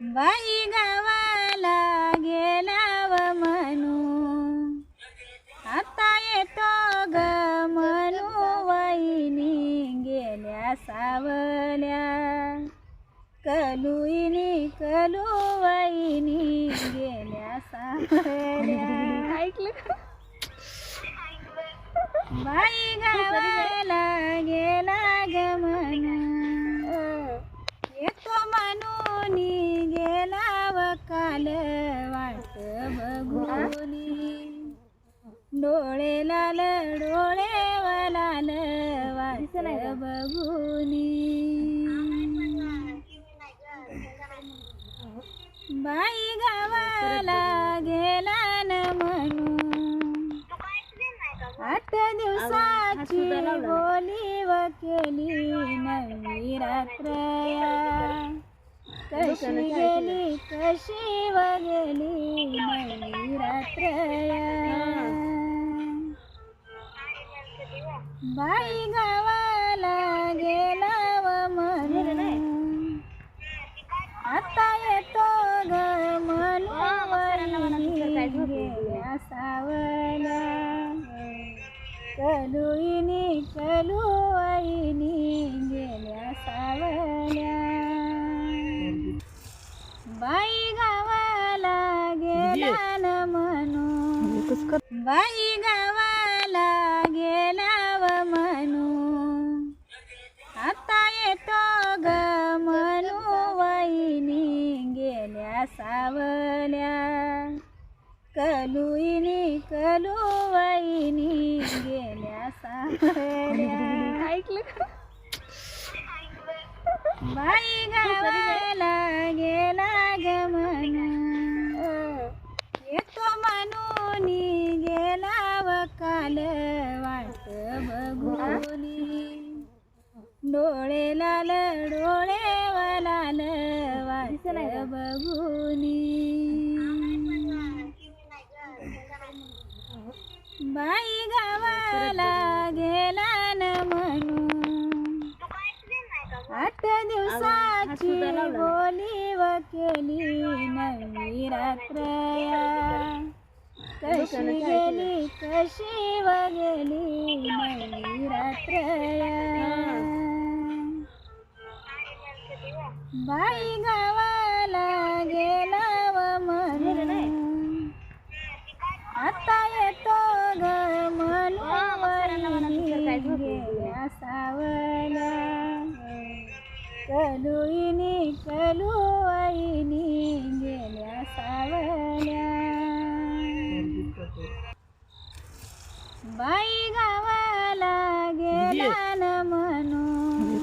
बाई गावाला गेलाव म्हणू. आता येतो ग म्हणू वहिनी गेल्या सावल्या. कलुईनी कलू वहिनी गेल्या सावल्या. ऐकलं? बाई गावाला गेला ग म्हणू येतो म्हणून गेला व वाट बघूनी. डोळे लाल डोळे लाल वाट बघूनी. बाई गावाला गेला न म्हणून. आठ दिवसाची बोली व केली नवी रात्रया कशी गेली कशी व गेली नवी रात्रया बाई गावाला गेला व म्हणून. आता येतो ग म्हणून सावल्या कलुईनी कलुईनी बाई गावाला गेला न म्हणून. बाई गावाला गेला व म्हणून. आता येतो ग म्हणू वहिनी गेल्या सावल्या. कलुईनी कलू वहिनी गेल्या सावल्या. ऐकलं? बाई गावाला गेला ग म्हणून येतो म्हणून गेला व वाट बघूनी. डोळे लाल डोळे लाल वाट बघूनी. बाई गावाला गेला न म्हणून. आठ दिवसाची बोली व केली नवी रात्रया कशी गेली? कशी व गेली नवी रात्रया बाई गावाला गेला व म्हणून. आता येतो ग म्हणून गेल्या सावल्या कलुईनी कलुईनी बाई गावाला गेला म्हणून.